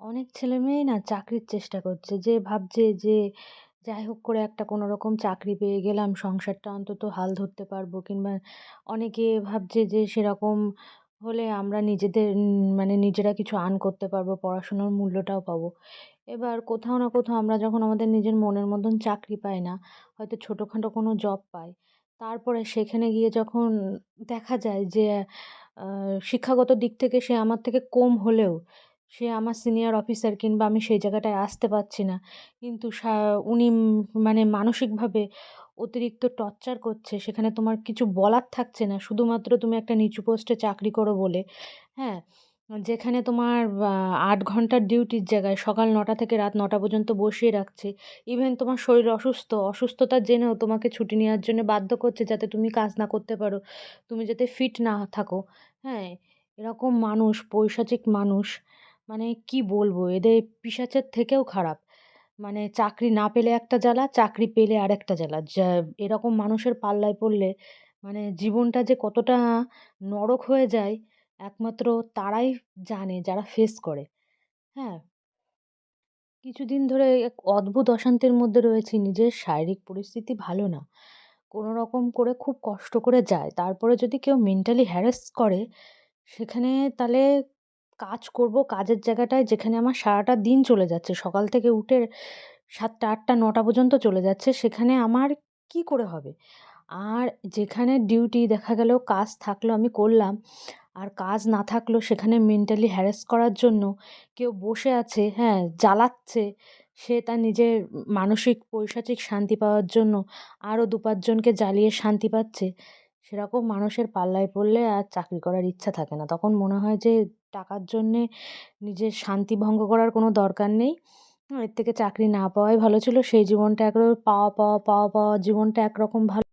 অনেক ছেলে ছেলেমেয়েই না চাকরির চেষ্টা করছে। যে ভাবছে যে যাই হোক করে একটা কোনো রকম চাকরি পেয়ে গেলাম, সংসারটা অন্তত হাল ধরতে পারব কিংবা অনেকে ভাবছে যে সেরকম হলে আমরা নিজেদের মানে নিজেরা কিছু আর্ন করতে পারব, পড়াশোনার মূল্যটাও পাবো। এবার কোথাও না কোথাও আমরা যখন আমাদের নিজের মনের মতন চাকরি পাই না, হয়তো ছোটোখাটো কোনো জব পাই, তারপরে সেখানে গিয়ে যখন দেখা যায় যে শিক্ষাগত দিক থেকে সে আমার থেকে কম হলেও সে আমার সিনিয়র অফিসার কিংবা আমি সেই জায়গাটায় আসতে পারছি না। কিন্তু সা উনি মানে মানসিকভাবে অতিরিক্ত টর্চার করছে। সেখানে তোমার কিছু বলার থাকছে না। শুধুমাত্র তুমি একটা নিচু পোস্টে চাকরি করো বলে, হ্যাঁ? যেখানে তোমার আট ঘণ্টার ডিউটির জায়গায় সকাল নটা থেকে রাত নটা পর্যন্ত বসিয়ে রাখছে। ইভেন তোমার শরীর অসুস্থ, অসুস্থতা জেনেও তোমাকে ছুটি নেওয়ার জন্য বাধ্য করছে যাতে তুমি কাজ না করতে পারো। তুমি যাতে ফিট না থাকো, হ্যাঁ? এরকম মানুষ, পৈশাচিক মানুষ মানে কি বলব? এদের পিশাচের থেকেও খারাপ। মানে চাকরি না পেলে একটা জ্বালা, চাকরি পেলে আরেকটা জ্বালা। যা এরকম মানুষের পাল্লায় পড়লে মানে জীবনটা যে কতটা নরক হয়ে যায় একমাত্র তারাই জানে যারা ফেস করে। হ্যাঁ? কিছুদিন ধরে এক অদ্ভুত অশান্তির মধ্যে রয়েছি। নিজের শারীরিক পরিস্থিতি ভালো না। কোনো রকম করে খুব কষ্ট করে যায় তারপরে যদি কেউ মেন্টালি হ্যারাস করে সেখানে তাহলে কাজ করব কাজের জায়গাটায় যেখানে আমার সারাটা দিন চলে যাচ্ছে। সকাল থেকে উঠে ৭টা, ৮টা, ৯টা পর্যন্ত চলে যাচ্ছে। সেখানে আমার কি করে হবে? আর যেখানে ডিউটি দেখা গেল কাজ থাকল আমি করলাম। আর কাজ না থাকলেও সেখানে মেন্টালি হ্যারাস করার জন্য কেউ বসে আছে, হ্যাঁ? জ্বালাচ্ছে। সে তার নিজের মানসিক পৈশাচিক শান্তি পাওয়ার জন্য আরও ২-৫ জনকে জ্বালিয়ে শান্তি পাচ্ছে। সেরকম মানুষের পাল্লায় পড়লে আর চাকরি করার ইচ্ছা থাকে না। তখন মনে হয় যে টাকার জন্যে নিজের শান্তি ভঙ্গ করার কোনো দরকার নেই। এর থেকে চাকরি না পাওয়াই ভালো ছিল। সেই জীবনটা একরকম পাওয়া, পাওয়া, পাওয়া, পাওয়া জীবনটা একরকম ভালো